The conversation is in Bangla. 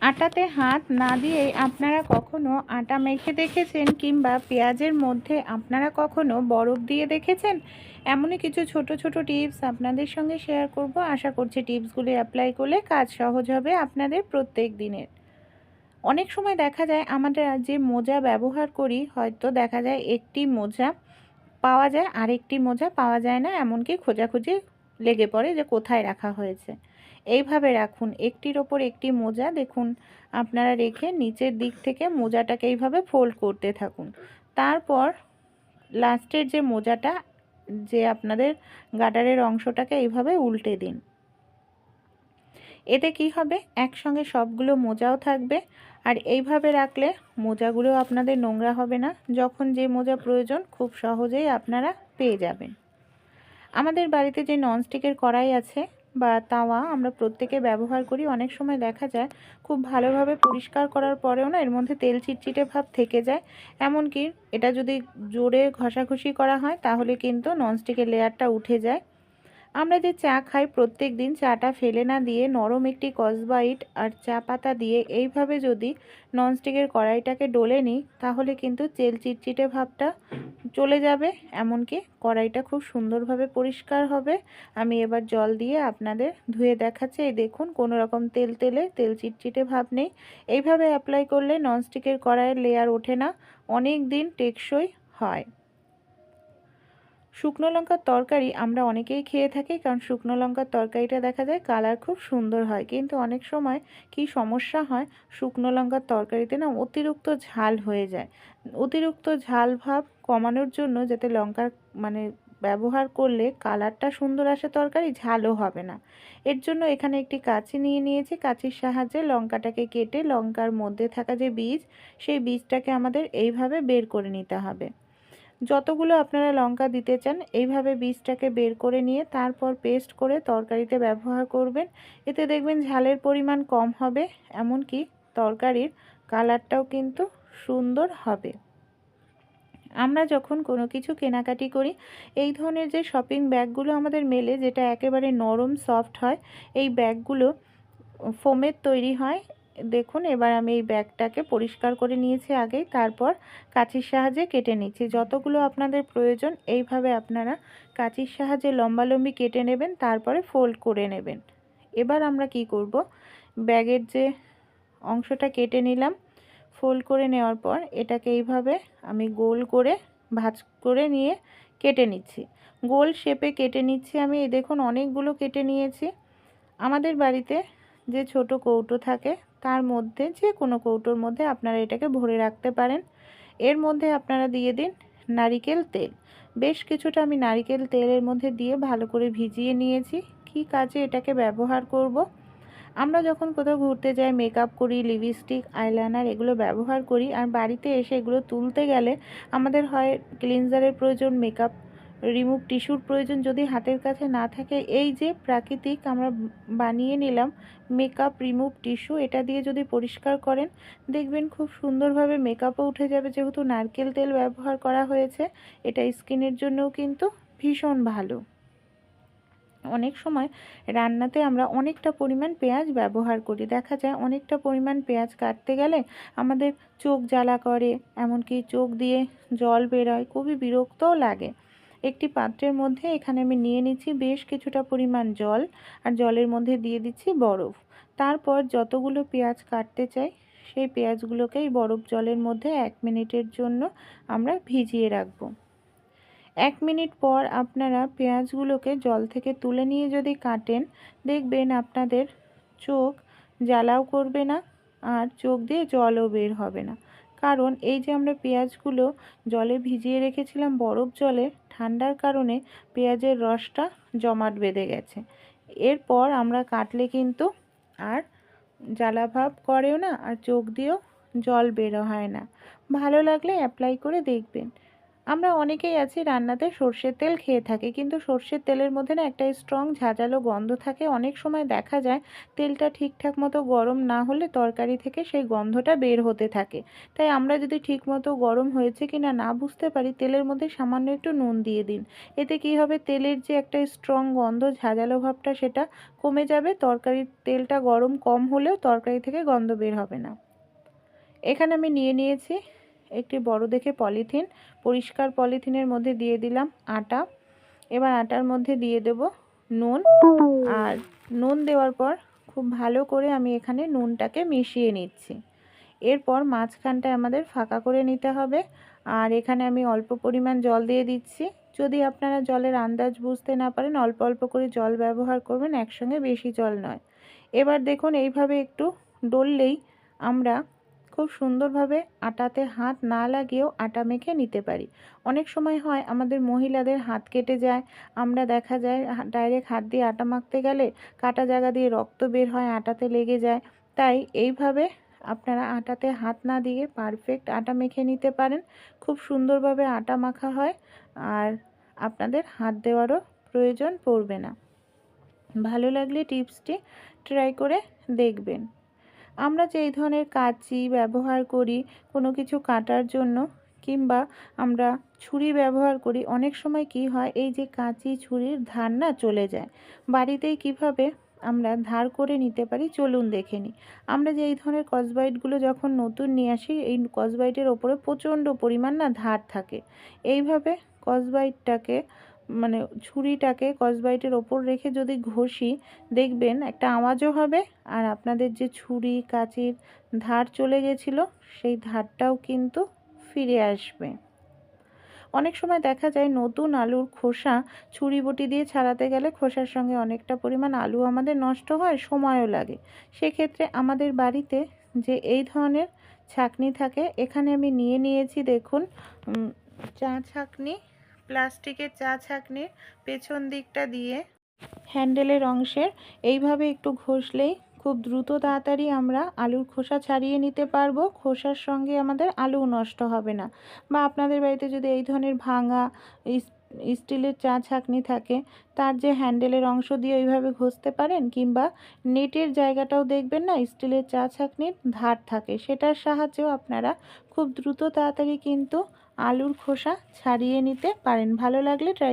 আটাতে হাত না দিয়েই আপনারা কখনো আটা মেখে দেখেছেন কিংবা পেঁয়াজের মধ্যে আপনারা কখনো বরফ দিয়ে দেখেছেন? এমনই কিছু ছোট ছোট টিপস আপনাদের সঙ্গে শেয়ার করব। আশা করছি টিপসগুলি অ্যাপ্লাই করলে কাজ সহজ হবে আপনাদের প্রত্যেক দিনের। অনেক সময় দেখা যায় আমাদের যে মোজা ব্যবহার করি, হয়তো দেখা যায় একটি মোজা পাওয়া যায়, আরেকটি মোজা পাওয়া যায় না, এমনকি খোঁজাখুঁজি লেগে পড়ে যে কোথায় রাখা হয়েছে। এইভাবে রাখুন, একটির ওপর একটি মোজা দেখুন, আপনারা রেখে নিচের দিক থেকে মোজাটাকে এইভাবে ফোল্ড করতে থাকুন। তারপর লাস্টের যে মোজাটা, যে আপনাদের গাডারের অংশটাকে এইভাবে উল্টে দিন। এতে কি হবে? একসঙ্গে সবগুলো মোজাও থাকবে। আর এইভাবে রাখলে মোজাগুলো আপনাদের নোংরা হবে না। যখন যে মোজা প্রয়োজন, খুব সহজেই আপনারা পেয়ে যাবেন। আমাদের বাড়িতে যে ননস্টিকের কড়াই আছে বা তাওয়া আমরা প্রত্যেকে ব্যবহার করি, অনেক সময় দেখা যায় খুব ভালোভাবে পরিষ্কার করার পরেও না এর মধ্যে তেল চিটচিটে ভাব থেকে যায়। এমনকি এটা যদি জোরে ঘষাঘষি করা হয় তাহলে কিন্তু ননস্টিকের লেয়ারটা উঠে যায়। আমরা যে চা খাই, প্রত্যেক দিন চাটা ফেলে না দিয়ে নরম একটি কসবাইট আর চা পাতা দিয়ে এইভাবে যদি ননস্টিকের কড়াইটাকে ডলে নিই, তাহলে কিন্তু তেল চিটচিটে ভাবটা চলে যাবে। এমনকি কড়াইটা খুব সুন্দরভাবে পরিষ্কার হবে। আমি এবার জল দিয়ে আপনাদের ধুয়ে দেখাচ্ছি। এই দেখুন, কোনো রকম তেল তেলে, তেল চিটচিটে ভাব নেই। এইভাবে অ্যাপ্লাই করলে ননস্টিকের কড়াইয়ের লেয়ার ওঠে না। অনেক দিন টেকসই হয়। শুকনো লঙ্কার তরকারি আমরা অনেকেই খেয়ে থাকি, কারণ শুকনো লঙ্কার তরকারিটা দেখা যায় কালার খুব সুন্দর হয়। কিন্তু অনেক সময় কি সমস্যা হয়, শুকনো লঙ্কার তরকারিতে না অতিরিক্ত ঝাল হয়ে যায়। অতিরিক্ত ঝাল ভাব কমানোর জন্য যাতে লঙ্কার মানে ব্যবহার করলে কালারটা সুন্দর আসে তরকারি, ঝালও হবে না। এর জন্য এখানে একটি কাঁচি নিয়ে নিয়েছি। কাঁচির সাহায্যে লঙ্কাটাকে কেটে লঙ্কার মধ্যে থাকা যে বীজ, সেই বীজটাকে আমাদের এইভাবে বের করে নিতে হবে। যতগুলো আপনারা লঙ্কা দিতে চান, এইভাবে বীজটাকে বের করে নিয়ে তারপর পেস্ট করে তরকারিতে ব্যবহার করবেন। এতে দেখবেন ঝালের পরিমাণ কম হবে, এমনকি তরকারির কালারটাও কিন্তু সুন্দর হবে। আমরা যখন কোনো কিছু কেনাকাটি করি, এই ধরনের যে শপিং ব্যাগগুলো আমাদের মেলে, যেটা একেবারে নরম সফট হয়, এই ব্যাগগুলো ফোমের তৈরি হয় দেখুন, এবার আমি এই ব্যাগটাকে পরিষ্কার করে নিয়েছি আগেই তারপর কাঁচির সাহায্যে কেটে নিচ্ছি। যতগুলো আপনাদের প্রয়োজন, এইভাবে আপনারা কাঁচির সাহায্যে লম্বালম্বি কেটে নেবেন, তারপরে ফোল্ড করে নেবেন। এবার আমরা কি করব? ব্যাগের যে অংশটা কেটে নিলাম, ফোল্ড করে নেওয়ার পর এটাকে এইভাবে আমি গোল করে, ভাজ করে নিয়ে কেটে নিচ্ছি। গোল শেপে কেটে নিচ্ছি আমি। দেখুন, অনেকগুলো কেটে নিয়েছি। আমাদের বাড়িতে যে ছোট কৌটো থাকে, তার মধ্যে যে কোনো কৌটোর মধ্যে আপনারা এটাকে ভরে রাখতে পারেন। এর মধ্যে আপনারা দিয়ে দিন নারিকেল তেল। বেশ কিছুটা আমি নারিকেল তেলের মধ্যে দিয়ে ভালো করে ভিজিয়ে নিয়েছি। কি কাজে এটাকে ব্যবহার করব। আমরা যখন কোথাও ঘুরতে যাই, মেকআপ করি, লিপস্টিক, আইলাইনার, এগুলো ব্যবহার করি, আর বাড়িতে এসে এগুলো তুলতে গেলে আমাদের হয় ক্লিনজারের প্রয়োজন মেকআপ রিমুভ টিস্যুর প্রয়োজন যদি হাতের কাছে না থাকে। এই যে প্রাকৃতিক আমরা বানিয়ে নিলাম মেকআপ রিমুভ টিস্যু, এটা দিয়ে যদি পরিষ্কার করেন, দেখবেন খুব সুন্দরভাবে মেকআপও উঠে যাবে। যেহেতু নারকেল তেল ব্যবহার করা হয়েছে, এটা স্কিনের জন্যও কিন্তু ভীষণ ভালো। অনেক সময় রান্নাতে আমরা অনেকটা পরিমাণ পেঁয়াজ ব্যবহার করি। দেখা যায় অনেকটা পরিমাণ পেঁয়াজ কাটতে গেলে আমাদের চোখ জ্বালা করে, এমনকি চোখ দিয়ে জল বেরোয়, খুবই বিরক্তও লাগে। একটি পাত্রের মধ্যে এখানে আমি নিয়ে নিচ্ছি বেশ কিছুটা পরিমাণ জল আর জলের মধ্যে দিয়ে দিচ্ছি বরফ। তারপর যতগুলো পেঁয়াজ কাটতে চাই, সেই পেঁয়াজগুলোকেই বরফ জলের মধ্যে এক মিনিটের জন্য আমরা ভিজিয়ে রাখব। এক মিনিট পর আপনারা পেঁয়াজগুলোকে জল থেকে তুলে নিয়ে যদি কাটেন, দেখবেন আপনাদের চোখ জ্বালাও করবে না আর চোখ দিয়ে জলও বের হবে না। কারণ এই যে আমরা পেঁয়াজগুলো জলে ভিজিয়ে রেখেছিলাম বরফ জলে, ঠান্ডার কারণে পেঁয়াজের রসটা জমাট বেঁধে গেছে। এরপর আমরা কাটলে কিন্তু আর জ্বালাভাব করেও না, আর চোখ দিয়েও জল বেরো হয় না। ভালো লাগলে অ্যাপ্লাই করে দেখবেন। আমরা অনেকেই আছি রান্নাতে সর্ষের তেল খেয়ে থাকি, কিন্তু সর্ষের তেলের মধ্যে না একটা স্ট্রং ঝাঁঝালো গন্ধ থাকে। অনেক সময় দেখা যায় তেলটা ঠিকঠাক মতো গরম না হলে তরকারি থেকে সেই গন্ধটা বের হতে থাকে। তাই আমরা যদি ঠিক মতো গরম হয়েছে কি না না বুঝতে পারি, তেলের মধ্যে সামান্য একটু নুন দিয়ে দিন। এতে কি হবে? তেলের যে একটা স্ট্রং গন্ধ, ঝাঁঝালো ভাবটা সেটা কমে যাবে। তরকারির তেলটা গরম কম হলেও তরকারি থেকে গন্ধ বের হবে না। এখানে আমি নিয়ে নিয়েছি একটি বড় দেখে পলিথিন, পরিষ্কার পলিথিনের মধ্যে দিয়ে দিলাম আটা। এবার আটার মধ্যে দিয়ে দেব নুন। আর নুন দেওয়ার পর খুব ভালো করে আমি এখানে নুনটাকে মিশিয়ে নিচ্ছি। এরপর মাঝখানটায় আমাদের ফাঁকা করে নিতে হবে। আর এখানে আমি অল্প পরিমাণ জল দিয়ে দিচ্ছি। যদি আপনারা জলের আন্দাজ বুঝতে না পারেন, অল্প অল্প করে জল ব্যবহার করবেন, একসঙ্গে বেশি জল নয়। এবার দেখুন, এইভাবে একটু ডললেই আমরা খুব সুন্দরভাবে আটাতে হাত না লাগিয়েও আটা মেখে নিতে পারি। অনেক সময় হয় আমাদের মহিলাদের হাত কেটে যায়, আমরা দেখা যায় ডাইরেক্ট হাত দিয়ে আটা মাখতে গেলে কাটা জায়গা দিয়ে রক্ত বের হয়, আটাতে লেগে যায়। তাই এইভাবে আপনারা আটাতে হাত না দিয়ে পারফেক্ট আটা মেখে নিতে পারেন। খুব সুন্দরভাবে আটা মাখা হয় আর আপনাদের হাত দেওয়ারও প্রয়োজন পড়বে না। ভালো লাগলে টিপসটি ট্রাই করে দেখবেন। আমরা যেই ধরনের কাঁচি ব্যবহার করি, কোনো কিছু কাটার জন্য কিংবা আমরা ছুরি ব্যবহার করি, অনেক সময় কি হয়, এই যে কাঁচি, ছুরির ধার না চলে যায়। বাড়িতেই কীভাবে আমরা ধার করে নিতে পারি, চলুন দেখে নিই। আমরা যে এই ধরনের কসবাইটগুলো যখন নতুন নিয়ে আসি, এই কসবাইটের ওপরে প্রচণ্ড পরিমাণ না ধার থাকে। এইভাবে কসবাইটটাকে মানে ছুরিটাকে কসবাইটের ওপর রেখে যদি ঘষি, দেখবেন একটা আওয়াজও হবে। আর আপনাদের যে ছুরি কাঁচির ধার চলে গেছিল, সেই ধারটাও কিন্তু ফিরে আসবে। অনেক সময় দেখা যায় নতুন আলুর খোসা ছুরি বটি দিয়ে ছাড়াতে গেলে খোসার সঙ্গে অনেকটা পরিমাণ আলু আমাদের নষ্ট হয়, সময়ও লাগে। সেক্ষেত্রে আমাদের বাড়িতে যে এই ধরনের ছাকনি থাকে, এখানে আমি নিয়ে নিয়েছি দেখুন চা ছাকনি। প্লাস্টিকের চা ছাঁকনির পেছন দিকটা দিয়ে। হ্যান্ডেলের অংশের এইভাবে একটু ঘষলেই খুব দ্রুত তাড়াতাড়ি আমরা আলুর খোসা ছাড়িয়ে নিতে পারব। খোসার সঙ্গে আমাদের আলু নষ্ট হবে না। বা আপনাদের বাড়িতে যদি এই ধরনের ভাঙা স্টিলের চা ছাঁকনি থাকে, তার যে হ্যান্ডেলের অংশ দিয়ে ওইভাবে ঘষতে পারেন কিংবা নেটের জায়গাটাও দেখবেন না, স্টিলের চা ছাঁকনির ধার থাকে। সেটার সাহায্যেও আপনারা খুব দ্রুত তাড়াতাড়ি কিন্তু আলুর খোসা ছাড়িয়ে নিতে পারেন। ভালো লাগলে ট্রাই